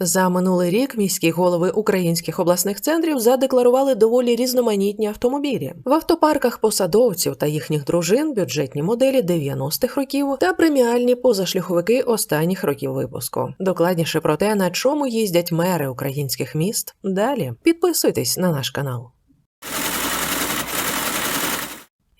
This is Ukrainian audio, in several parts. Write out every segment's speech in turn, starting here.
За минулий рік міські голови українських обласних центрів задекларували доволі різноманітні автомобілі. В автопарках посадовців та їхніх дружин бюджетні моделі 90-х років та преміальні позашляховики останніх років випуску. Докладніше про те, на чому їздять мери українських міст. Далі підписуйтесь на наш канал.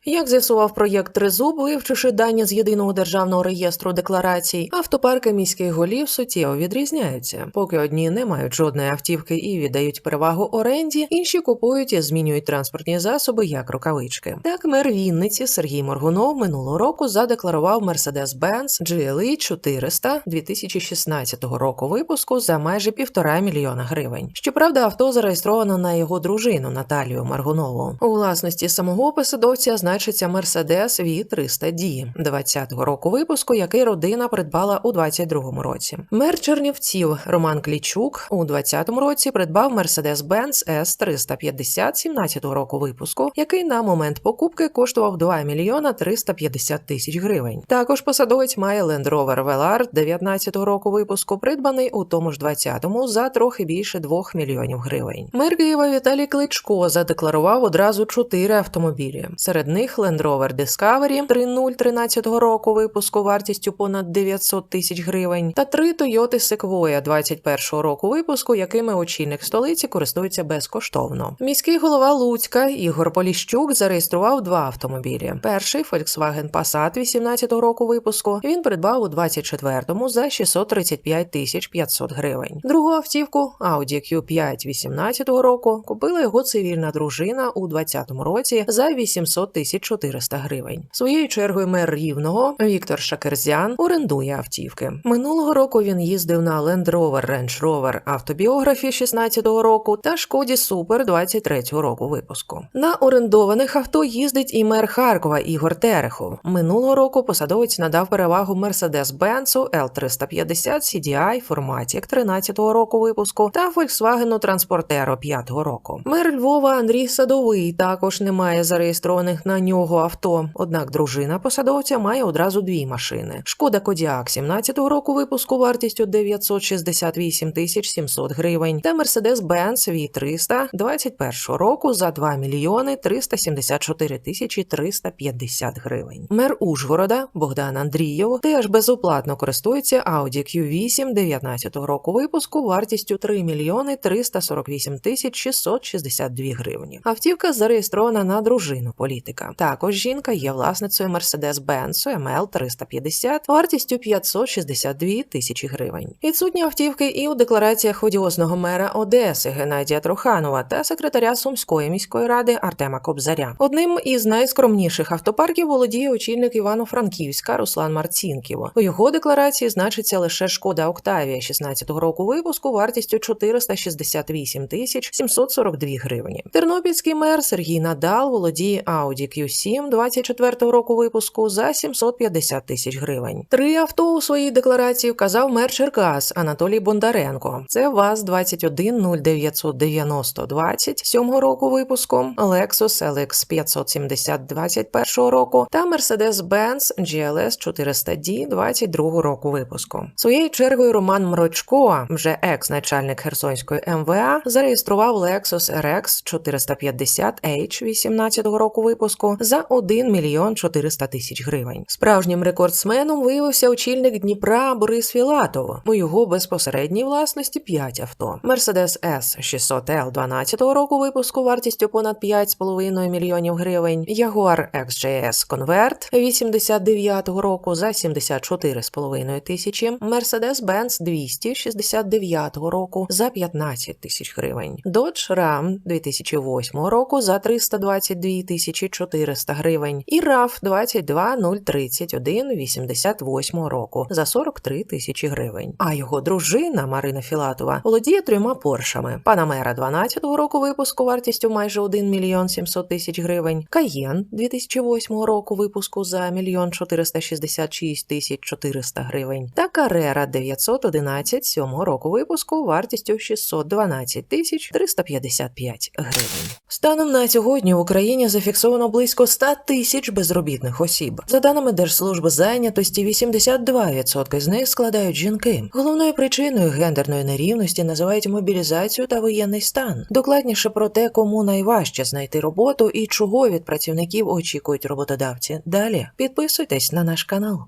Як з'ясував проєкт Тризуб, вивчивши дані з єдиного державного реєстру декларацій, автопарки міських голів суттєво відрізняються. Поки одні не мають жодної автівки і віддають перевагу оренді, інші купують і змінюють транспортні засоби як рукавички. Так, мер Вінниці Сергій Моргунов минулого року задекларував Mercedes-Benz GLE 400 2016 року випуску за майже півтора мільйона гривень. Щоправда, авто зареєстровано на його дружину Наталію Маргунову. У власності самого посадовця значиться Mercedes V300D 20-го року випуску, який родина придбала у 22-му році. Мер Чернівців Роман Клічук у 20-му році придбав Mercedes-Benz S350 17-го року випуску, який на момент покупки коштував 2 мільйона 350 тисяч гривень. Також посадовець має Land Rover Velar 19-го року випуску, придбаний у тому ж 20-му за трохи більше 2 мільйонів гривень. Мер Києва Віталій Кличко задекларував одразу чотири автомобілі. Серед них Land Rover Discovery 3.0 13 року випуску вартістю понад 900 тисяч гривень та три Toyota Sequoia 21 року випуску, якими очільник столиці користується безкоштовно. Міський голова Луцька Ігор Поліщук зареєстрував два автомобілі. Перший Volkswagen Passat 18 року випуску. Він придбав у 24-му за 635 тисяч 500 гривень. Другу автівку Audi Q5 18 року купила його цивільна дружина у 20-му році за 800 тисяч 400 гривень. Своєю чергою мер Рівного Віктор Шакерзян орендує автівки. Минулого року він їздив на Land Rover Range Rover автобіографі 16-го року та Шкоді Супер 23-го року випуску. На орендованих авто їздить і мер Харкова Ігор Терехов. Минулого року посадовець надав перевагу Mercedes-Benz L350 CDI Formatic 13-го року випуску та Volkswagen Transportero 5-го року. Мер Львова Андрій Садовий також не має зареєстрованих на нього авто. Однак дружина посадовця має одразу дві машини: Шкода Кодіак 17-го року випуску вартістю 968 тисяч 700 гривень та Mercedes-Benz V300 21-го року за 2 мільйони 374 тисячі 350 гривень. Мер Ужгорода Богдан Андрієв теж безоплатно користується Audi Q8 19-го року випуску вартістю 3 мільйони 348 тисяч 662 гривні. Автівка зареєстрована на дружину політика. Також жінка є власницею Mercedes-Benz ML 350 вартістю 562 тисячі гривень. Відсутні автівки і у деклараціях одіозного мера Одеси Геннадія Труханова та секретаря Сумської міської ради Артема Кобзаря. Одним із найскромніших автопарків володіє очільник Івано-Франківська Руслан Марцінків. У його декларації значиться лише шкода Октавія 16-го року випуску вартістю 468 тисяч 742 гривні. Тернопільський мер Сергій Надал володіє Audi Q7 24-го року випуску за 750 тисяч гривень. Три авто у своїй декларації вказав мер Черкас Анатолій Бондаренко. Це ВАЗ 21 0990 20 7 року випуску, Lexus LX 570 21 року та Mercedes-Benz GLS 400D 22 року випуску. Своєю чергою Роман Мрочко, вже екс-начальник Херсонської МВА, зареєстрував Lexus RX 450 H 18 року випуску за 1 мільйон 400 тисяч гривень. Справжнім рекордсменом виявився очільник Дніпра Борис Філатов. У його безпосередній власності 5 авто. Mercedes S 600 L 12 року випуску вартістю понад 5,5 мільйонів гривень. Jaguar XJS Convert 89 року за 74,5 тисячі. Mercedes-Benz 269 року за 15 тисяч гривень. Dodge Ram 2008 року за 322 тисячі 400 гривень. І RAV 22031 88 року за 43 тисячі гривень. А його дружина Марина Філатова володіє трьома поршами. Панамера 12 року випуску вартістю майже 1 мільйон 700 тисяч гривень. Каєн 2008 року випуску за мільйон 466 тисяч 400 гривень. Та Карера 911 7 року випуску вартістю 612 тисяч 355 гривень. Станом на сьогодні в Україні зафіксовано близько близько 100 тисяч безробітних осіб. За даними Держслужби зайнятості, 82% з них складають жінки. Головною причиною гендерної нерівності називають мобілізацію та воєнний стан. Докладніше про те, кому найважче знайти роботу і чого від працівників очікують роботодавці. Далі підписуйтесь на наш канал.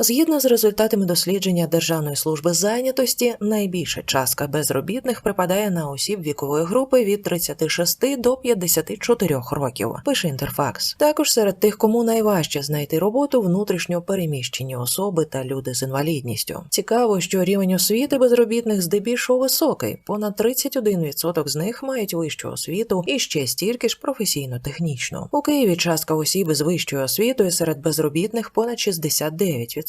Згідно з результатами дослідження Державної служби зайнятості, найбільша частка безробітних припадає на осіб вікової групи від 36 до 54 років. Пише інтерфакс. Також серед тих, кому найважче знайти роботу, внутрішньо переміщені особи та люди з інвалідністю. Цікаво, що рівень освіти безробітних здебільшого високий. Понад 31% з них мають вищу освіту і ще стільки ж професійно-технічну. У Києві частка осіб з вищою освітою серед безробітних понад 69%.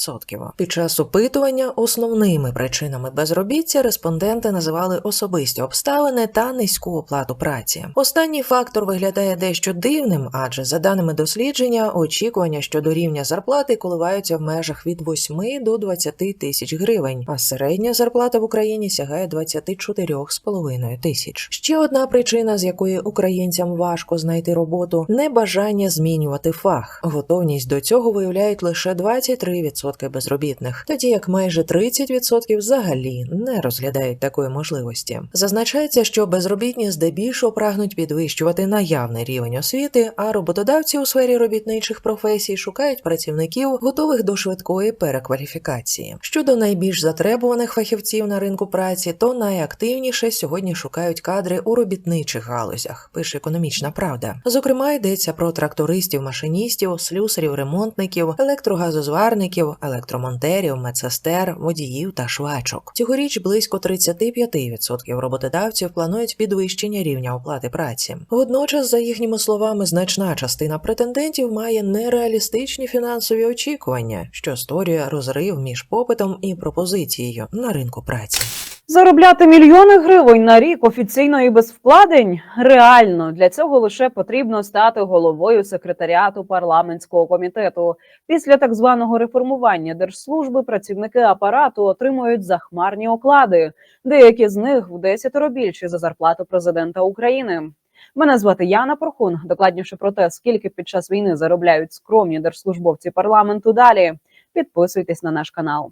Під час опитування основними причинами безробіття респонденти називали особисті обставини та низьку оплату праці. Останній фактор виглядає дещо дивним, адже за даними дослідження, очікування щодо рівня зарплати коливаються в межах від 8 до 20 тисяч гривень, а середня зарплата в Україні сягає 24,5 тисяч. Ще одна причина, з якої українцям важко знайти роботу, небажання змінювати фах. Готовність до цього виявляють лише 23% безробітних, тоді як майже 30% взагалі не розглядають такої можливості. Зазначається, що безробітні здебільшого прагнуть підвищувати наявний рівень освіти, а роботодавці у сфері робітничих професій шукають працівників, готових до швидкої перекваліфікації. Щодо найбільш затребуваних фахівців на ринку праці, то найактивніше сьогодні шукають кадри у робітничих галузях. Пише економічна правда. Зокрема, йдеться про трактористів, машиністів, слюсарів, ремонтників, електрогазозварників, електромонтерів, медсестер, водіїв та швачок. Цьогоріч близько 35% роботодавців планують підвищення рівня оплати праці. Водночас, за їхніми словами, значна частина претендентів має нереалістичні фінансові очікування, що створює розрив між попитом і пропозицією на ринку праці. Заробляти мільйони гривень на рік офіційно і без вкладень реально для цього лише потрібно стати головою секретаріату парламентського комітету. Після так званого реформування держслужби працівники апарату отримують захмарні оклади. Деякі з них в десятеро більші за зарплату президента України. Мене звати Яна Порхун. Докладніше про те, скільки під час війни заробляють скромні держслужбовці парламенту. Далі підписуйтесь на наш канал.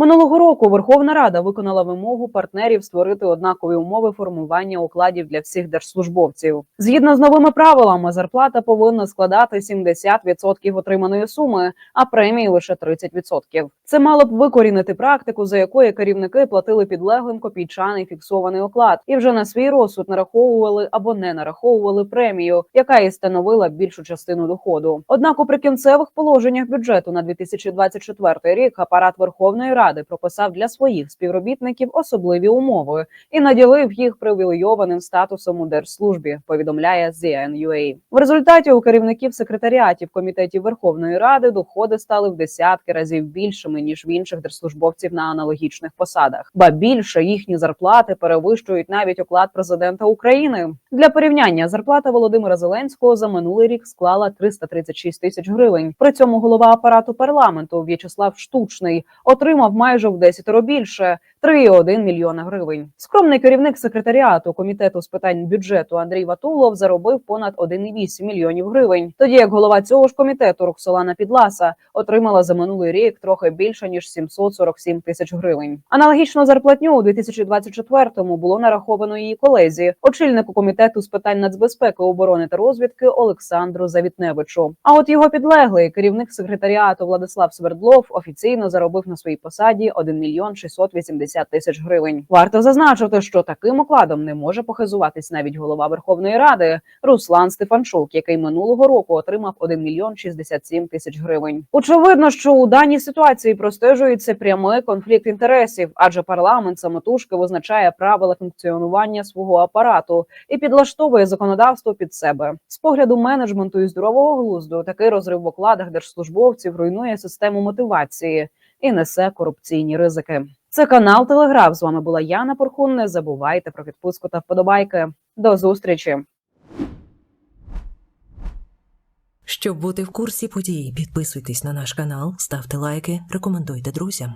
Минулого року Верховна Рада виконала вимогу партнерів створити однакові умови формування окладів для всіх держслужбовців. Згідно з новими правилами, зарплата повинна складати 70% отриманої суми, а премії лише 30%. Це мало б викорінити практику, за якою керівники платили підлеглим копійчаний фіксований оклад, і вже на свій розсуд нараховували або не нараховували премію, яка і становила більшу частину доходу. Однак у прикінцевих положеннях бюджету на 2024 рік апарат Верховної Ради прописав для своїх співробітників особливі умови і наділив їх привілейованим статусом у держслужбі. Повідомляє ZN.UA. В результаті у керівників секретаріатів комітетів Верховної Ради доходи стали в десятки разів більшими ніж в інших держслужбовців на аналогічних посадах. Ба більше їхні зарплати перевищують навіть оклад президента України. Для порівняння зарплата Володимира Зеленського за минулий рік склала 336 тисяч гривень. При цьому голова апарату парламенту В'ячеслав Штучний отримав майже в десятеро більше 3,1 мільйона гривень. Скромний керівник секретаріату комітету з питань бюджету Андрій Ватулов заробив понад 1,8 мільйонів гривень. Тоді як голова цього ж комітету Роксолана Підласа отримала за минулий рік трохи більше ніж 747 тисяч гривень. Аналогічну зарплатню у 2024-му було нараховано її колезі, очільнику комітету з питань нацбезпеки, оборони та розвідки Олександру Завітневичу. А от його підлеглий керівник секретаріату Владислав Свердлов офіційно заробив на своїй посаді 1 мільйон 680 тисяч гривень. Варто зазначити, що таким окладом не може похизуватись навіть голова Верховної Ради Руслан Стефанчук, який минулого року отримав 1 мільйон 67 тисяч гривень. Очевидно, що у даній ситуації простежується прямий конфлікт інтересів, адже парламент самотужки визначає правила функціонування свого апарату і підлаштовує законодавство під себе. З погляду менеджменту і здорового глузду такий розрив в окладах держслужбовців руйнує систему мотивації і несе корупційні ризики. Це канал Телеграф. З вами була Яна Порхун. Не забувайте про підписку та вподобайки. До зустрічі. Щоб бути в курсі подій, підписуйтесь на наш канал, ставте лайки, рекомендуйте друзям.